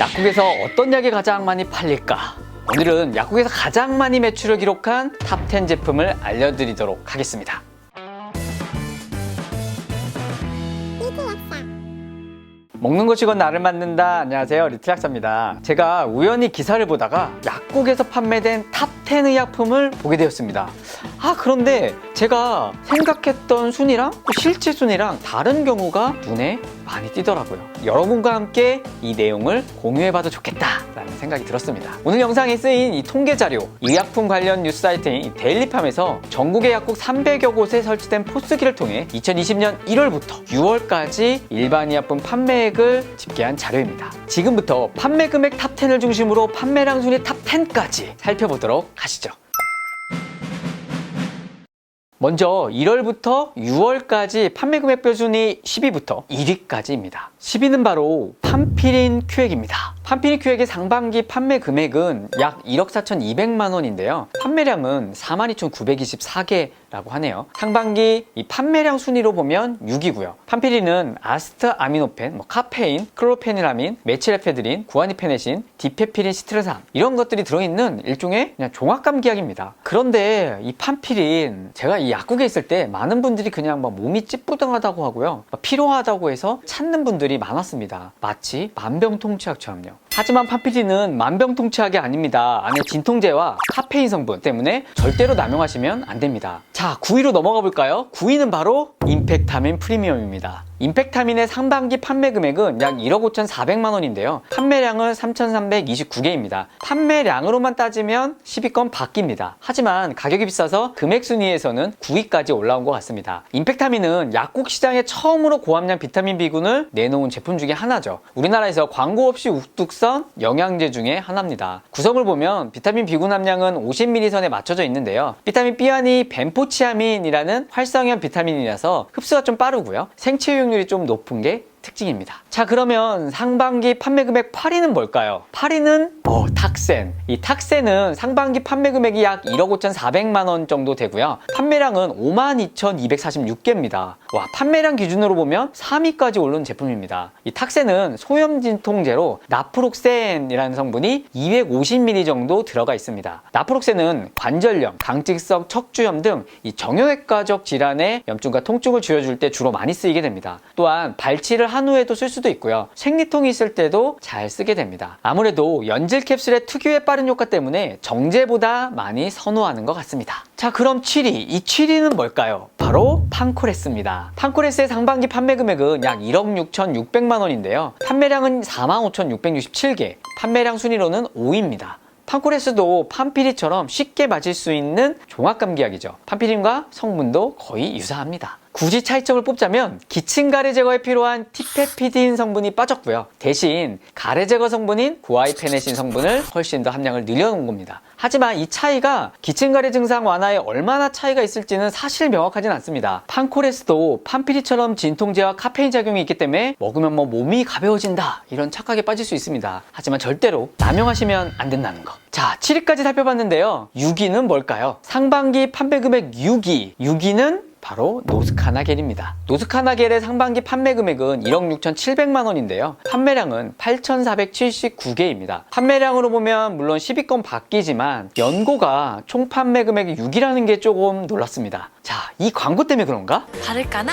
약국에서 어떤 약이 가장 많이 팔릴까? 오늘은 약국에서 가장 많이 매출을 기록한 탑10 제품을 알려드리도록 하겠습니다. 먹는 것이건 나를 만든다. 안녕하세요. 리틀학사입니다. 제가 우연히 기사를 보다가 약국에서 판매된 탑10 의약품을 보게 되었습니다. 아, 그런데 제가 생각했던 순위랑 또 실제 순위랑 다른 경우가 눈에 많이 띄더라고요. 여러분과 함께 이 내용을 공유해봐도 좋겠다라는 생각이 들었습니다. 오늘 영상에 쓰인 이 통계 자료, 의약품 관련 뉴스 사이트인 이 데일리팜에서 전국의 약국 300여 곳에 설치된 포스기를 통해 2020년 1월부터 6월까지 일반 의약품 판매액을 집계한 자료입니다. 지금부터 판매 금액 탑 10을 중심으로 판매량 순위 탑 10까지 살펴보도록 하시죠. 먼저 1월부터 6월까지 판매 금액별 순위 10위부터 1위까지입니다. 10위는 바로 판피린 큐액입니다. 판피린 큐액의 상반기 판매 금액은 약 1억 4,200만 원인데요. 판매량은 42,924개라고 하네요. 상반기 이 판매량 순위로 보면 6위고요. 판피린은 아스타아미노펜, 뭐 카페인, 클로페니라민, 메칠에페드린, 구아니페네신, 디페피린, 시트르산 이런 것들이 들어있는 일종의 그냥 종합감기약입니다. 그런데 이 판피린 제가 이 약국에 있을 때 많은 분들이 그냥 막 몸이 찌뿌둥하다고 하고요. 막 피로하다고 해서 찾는 분들이 많았습니다. 마치 만병통치약처럼요. 하지만 판피린은 만병통치약이 아닙니다. 안에 진통제와 카페인 성분 때문에 절대로 남용하시면 안 됩니다. 자, 9위로 넘어가 볼까요? 9위는 바로 임팩타민 프리미엄입니다. 임팩타민의 상반기 판매 금액은 약 1억 5,400만 원인데요. 판매량은 3,329개입니다. 판매량으로만 따지면 10위권 바뀝니다. 하지만 가격이 비싸서 금액 순위에서는 9위까지 올라온 것 같습니다. 임팩타민은 약국 시장에 처음으로 고함량 비타민 B군을 내놓은 제품 중에 하나죠. 우리나라에서 광고 없이 우뚝 선 영양제 중에 하나입니다. 구성을 보면 비타민 B군 함량은 50ml 선에 맞춰져 있는데요. 비타민 B환이 벤포치아민이라는 활성형 비타민이라서 흡수가 좀 빠르고요. 생체 유용률이 좀 높은 게 특징입니다. 자, 그러면 상반기 판매 금액 8위는 뭘까요? 8위는 어, 탁센. 이 탁센은 상반기 판매 금액이 약 1억 5,400만 원 정도 되고요. 판매량은 52,246개입니다. 와, 판매량 기준으로 보면 3위까지 오른 제품입니다. 이 탁센은 소염 진통제로 나프록센이라는 성분이 250ml 정도 들어가 있습니다. 나프록센은 관절염, 강직성 척추염 등 이 정형외과적 질환의 염증과 통증을 줄여줄 때 주로 많이 쓰이게 됩니다. 또한 발치를 한 후에도 쓸 수도 있고요. 생리통이 있을 때도 잘 쓰게 됩니다. 아무래도 연질 캡슐의 특유의 빠른 효과 때문에 정제보다 많이 선호하는 것 같습니다. 자, 그럼 7위. 이 7위는 뭘까요? 바로 판코레스입니다. 판코레스의 상반기 판매 금액은 약 1억 6,600만 원인데요. 판매량은 45,667개. 판매량 순위로는 5위입니다. 판코레스도 판피리처럼 쉽게 맞을 수 있는 종합감기약이죠. 판피린과 성분도 거의 유사합니다. 굳이 차이점을 뽑자면 기침 가래 제거에 필요한 티페피딘 성분이 빠졌고요. 대신 가래 제거 성분인 구아이페네신 성분을 훨씬 더 함량을 늘려놓은 겁니다. 하지만 이 차이가 기침 가래 증상 완화에 얼마나 차이가 있을지는 사실 명확하진 않습니다. 판코레스도 판피리처럼 진통제와 카페인 작용이 있기 때문에 먹으면 뭐 몸이 가벼워진다 이런 착각에 빠질 수 있습니다. 하지만 절대로 남용하시면 안 된다는 거. 자, 7위까지 살펴봤는데요. 6위는 뭘까요? 상반기 판매 금액 6위. 6위는 바로 노스카나겔입니다. 노스카나겔의 상반기 판매 금액은 1억 6,700만 원인데요. 판매량은 8,479개입니다. 판매량으로 보면 물론 10위권 바뀌지만 연고가 총 판매 금액이 6이라는 게 조금 놀랐습니다. 자, 이 광고 때문에 그런가? 다를까나?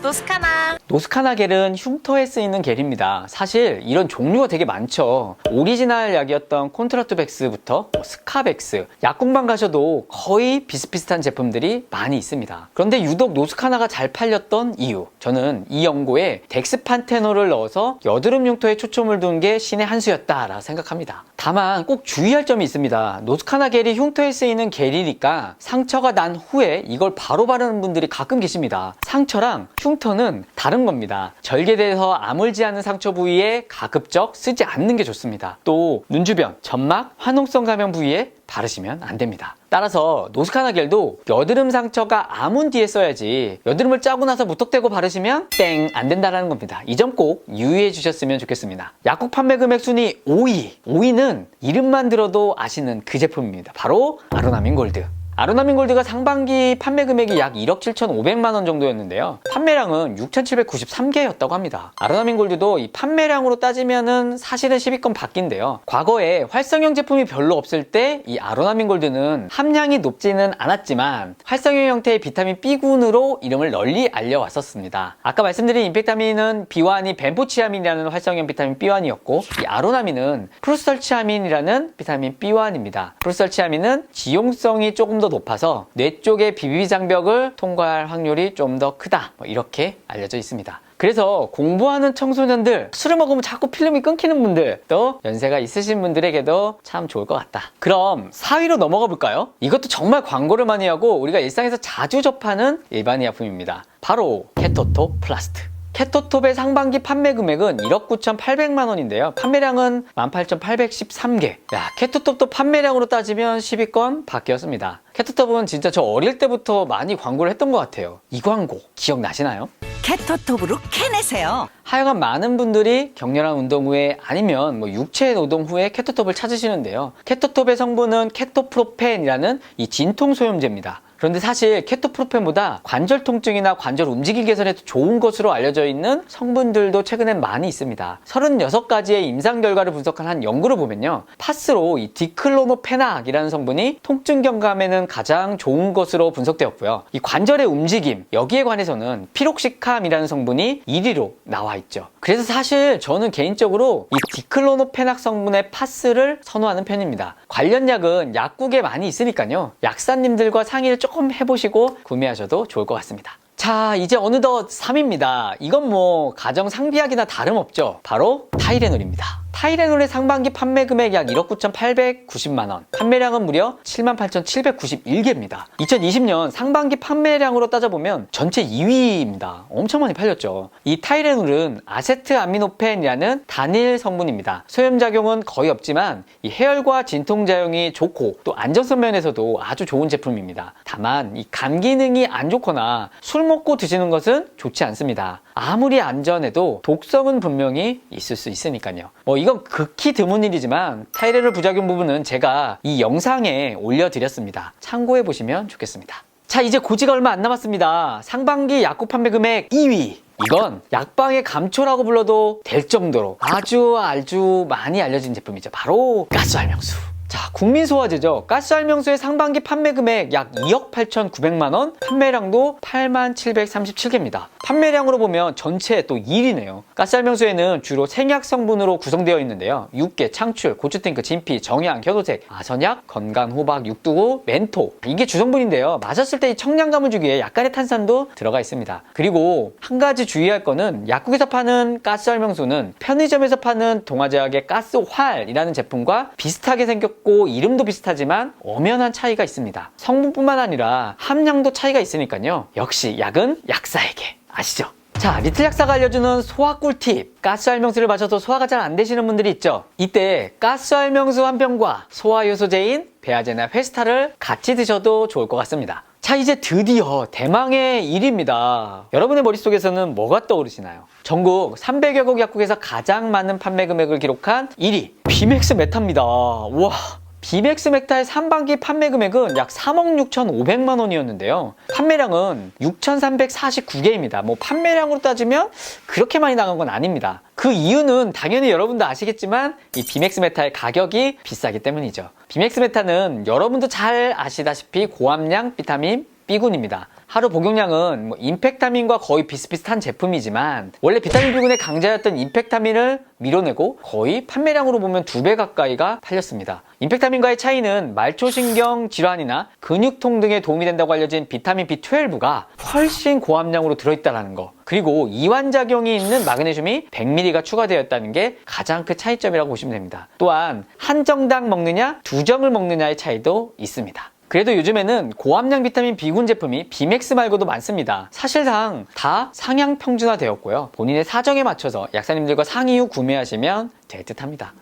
노스카나 노스카나 겔은 흉터에 쓰이는 겔입니다. 사실 이런 종류가 되게 많죠. 오리지널 약이었던 콘트라투백스부터 뭐 스카백스, 약국만 가셔도 거의 비슷비슷한 제품들이 많이 있습니다. 그런데 유독 노스카나가 잘 팔렸던 이유, 저는 이 연고에 덱스판테놀을 넣어서 여드름 흉터에 초점을 둔 게 신의 한 수였다라 생각합니다. 다만 꼭 주의할 점이 있습니다. 노스카나 겔이 흉터에 쓰이는 겔이니까 상처가 난 후에 이걸 바로 바르는 분들이 가끔 계십니다. 상처랑 흉 터는 다른 겁니다. 절개돼서 아물지 않은 상처 부위에 가급적 쓰지 않는 게 좋습니다. 또 눈 주변, 점막, 화농성 감염 부위에 바르시면 안 됩니다. 따라서 노스카나 겔도 여드름 상처가 아문 뒤에 써야지 여드름을 짜고 나서 무턱대고 바르시면 땡 안 된다는 겁니다. 이 점 꼭 유의해 주셨으면 좋겠습니다. 약국 판매 금액 순위 5위. 5위는 이름만 들어도 아시는 그 제품입니다. 바로 아로나민 골드. 아로나민 골드가 상반기 판매 금액이 약 1억 7,500만 원 정도였는데요. 판매량은 6,793개였다고 합니다. 아로나민 골드도 이 판매량으로 따지면은 사실은 10위권 밖인데요. 과거에 활성형 제품이 별로 없을 때 이 아로나민 골드는 함량이 높지는 않았지만 활성형 형태의 비타민 B군으로 이름을 널리 알려왔었습니다. 아까 말씀드린 임팩타민은 비완이 벤포치아민이라는 활성형 비타민 B1이었고 이 아로나민은 프루설치아민이라는 비타민 B1입니다. 프루설치아민은 지용성이 조금 더 높아서 뇌 쪽의 비비 장벽을 통과할 확률이 좀 더 크다. 뭐 이렇게 알려져 있습니다. 그래서 공부하는 청소년들, 술을 먹으면 자꾸 필름이 끊기는 분들, 또 연세가 있으신 분들에게도 참 좋을 것 같다. 그럼 4위로 넘어가 볼까요? 이것도 정말 광고를 많이 하고 우리가 일상에서 자주 접하는 일반 의약품입니다. 바로 케토토 플라스트. 케토톱의 상반기 판매 금액은 1억 9,800만 원인데요. 판매량은 18,813개. 야, 케토톱도 판매량으로 따지면 10위권 밖이었습니다. 케토톱은 진짜 저 어릴 때부터 많이 광고를 했던 것 같아요. 이 광고 기억나시나요? 케토톱으로 캐내세요. 하여간 많은 분들이 격렬한 운동 후에 아니면 뭐 육체 노동 후에 케토톱을 찾으시는데요. 케토톱의 성분은 케토프로펜이라는 이 진통 소염제입니다. 그런데 사실 케토프로펜보다 관절 통증이나 관절 움직임 개선에도 좋은 것으로 알려져 있는 성분들도 최근엔 많이 있습니다. 36가지의 임상 결과를 분석한 한 연구를 보면요. 파스로 이 디클로노페낙이라는 성분이 통증 경감에는 가장 좋은 것으로 분석되었고요. 이 관절의 움직임, 여기에 관해서는 피록시캄이라는 성분이 1위로 나와 있죠. 그래서 사실 저는 개인적으로 이 디클로노페낙 성분의 파스를 선호하는 편입니다. 관련 약은 약국에 많이 있으니까요. 약사님들과 상의를 조금 해보시고 구매하셔도 좋을 것 같습니다. 자, 이제 어느덧 3입니다. 이건 뭐 가정 상비약이나 다름없죠. 바로 타이레놀입니다. 타이레놀의 상반기 판매 금액 약 1억 9,890만 원, 판매량은 무려 78,791개입니다. 2020년 상반기 판매량으로 따져보면 전체 2위입니다. 엄청 많이 팔렸죠. 이 타이레놀은 아세트 아미노펜이라는 단일 성분입니다. 소염작용은 거의 없지만 이 해열과 진통작용이 좋고 또 안전성 면에서도 아주 좋은 제품입니다. 다만 이 간 기능이 안 좋거나 술 먹고 드시는 것은 좋지 않습니다. 아무리 안전해도 독성은 분명히 있을 수 있으니까요. 뭐 이건 극히 드문 일이지만 타이레놀 부작용 부분은 제가 이 영상에 올려드렸습니다. 참고해 보시면 좋겠습니다. 자 이제 고지가 얼마 안 남았습니다. 상반기 약국 판매 금액 2위. 이건 약방의 감초라고 불러도 될 정도로 아주 아주 많이 알려진 제품이죠. 바로 가스 알명수. 자, 국민소화제죠. 가스알명수의 상반기 판매 금액 약 2억 8,900만 원, 판매량도 8만 737개입니다. 판매량으로 보면 전체 또 1위네요. 가스알명수에는 주로 생약 성분으로 구성되어 있는데요. 육계, 창출, 고추탱크, 진피, 정향, 효도색, 아선약, 건강, 호박, 육두고, 멘토. 이게 주성분인데요. 마셨을 때 이 청량감을 주기 위해 약간의 탄산도 들어가 있습니다. 그리고 한 가지 주의할 거는 약국에서 파는 가스알명수는 편의점에서 파는 동아제약의 가스활이라는 제품과 비슷하게 생겼 고 이름도 비슷하지만 엄연한 차이가 있습니다. 성분뿐만 아니라 함량도 차이가 있으니까요. 역시 약은 약사에게 아시죠? 자, 리틀 약사가 알려주는 소화 꿀팁. 가스 알명수를 마셔도 소화가 잘 안 되시는 분들이 있죠. 이때 가스 알명수 한 병과 소화 요소제인 베아제나 페스타를 같이 드셔도 좋을 것 같습니다. 자, 이제 드디어 대망의 일입니다. 여러분의 머릿속에서는 뭐가 떠오르시나요? 전국 300여 곳 약국에서 가장 많은 판매 금액을 기록한 1위. 비맥스 메타입니다. 우와. 비맥스 멕타의 상반기 판매 금액은 약 3억 6,500만 원이었는데요. 판매량은 6,349개입니다. 뭐 판매량으로 따지면 그렇게 많이 나간 건 아닙니다. 그 이유는 당연히 여러분도 아시겠지만 이 비맥스 메타의 가격이 비싸기 때문이죠. 비맥스 메타는 여러분도 잘 아시다시피 고함량 비타민 B군입니다. 하루 복용량은 뭐 임팩타민과 거의 비슷비슷한 제품이지만 원래 비타민 B군의 강자였던 임팩타민을 밀어내고 거의 판매량으로 보면 두 배 가까이가 팔렸습니다. 임팩타민과의 차이는 말초신경 질환이나 근육통 등에 도움이 된다고 알려진 비타민 B12가 훨씬 고함량으로 들어있다는 거. 그리고 이완작용이 있는 마그네슘이 100mg가 추가되었다는 게 가장 큰 차이점이라고 보시면 됩니다. 또한 한 정당 먹느냐, 두 정을 먹느냐의 차이도 있습니다. 그래도 요즘에는 고함량 비타민 B군 제품이 비맥스 말고도 많습니다. 사실상 다 상향 평준화 되었고요. 본인의 사정에 맞춰서 약사님들과 상의 후 구매하시면 될 듯합니다.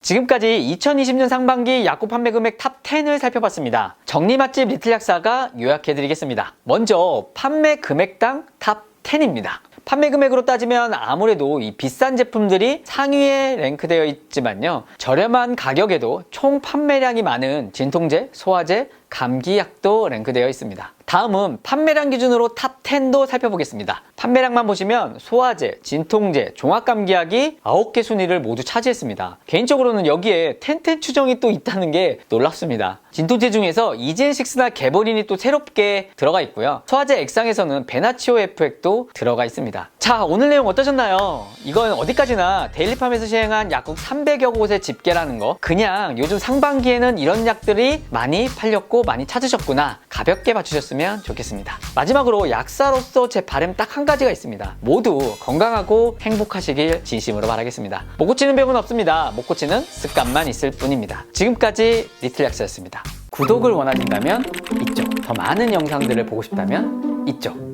지금까지 2020년 상반기 약국 판매 금액 탑 10을 살펴봤습니다. 정리 맛집 리틀 약사가 요약해드리겠습니다. 먼저 판매 금액당 탑 10입니다. 판매 금액으로 따지면 아무래도 이 비싼 제품들이 상위에 랭크되어 있지만요. 저렴한 가격에도 총 판매량이 많은 진통제, 소화제, 감기약도 랭크되어 있습니다. 다음은 판매량 기준으로 탑 10도 살펴보겠습니다. 판매량만 보시면 소화제, 진통제, 종합감기약이 9개 순위를 모두 차지했습니다. 개인적으로는 여기에 텐텐 추정이 또 있다는 게 놀랍습니다. 진통제 중에서 이젠식스나 개보린이 또 새롭게 들어가 있고요. 소화제 액상에서는 베나치오 FX도 들어가 있습니다. 자, 오늘 내용 어떠셨나요? 이건 어디까지나 데일리팜에서 시행한 약국 300여 곳의 집계라는 거. 그냥 요즘 상반기에는 이런 약들이 많이 팔렸고 많이 찾으셨구나. 가볍게 봐주셨으면 좋겠습니다. 마지막으로 약사로서 제 바람 딱한 가지가 있습니다. 모두 건강하고 행복하시길 진심으로 바라겠습니다. 못 고치는 병은 없습니다. 못 고치는 습관만 있을 뿐입니다. 지금까지 리틀 약사였습니다. 구독을 원하신다면 이쪽, 더 많은 영상들을 보고 싶다면 이쪽.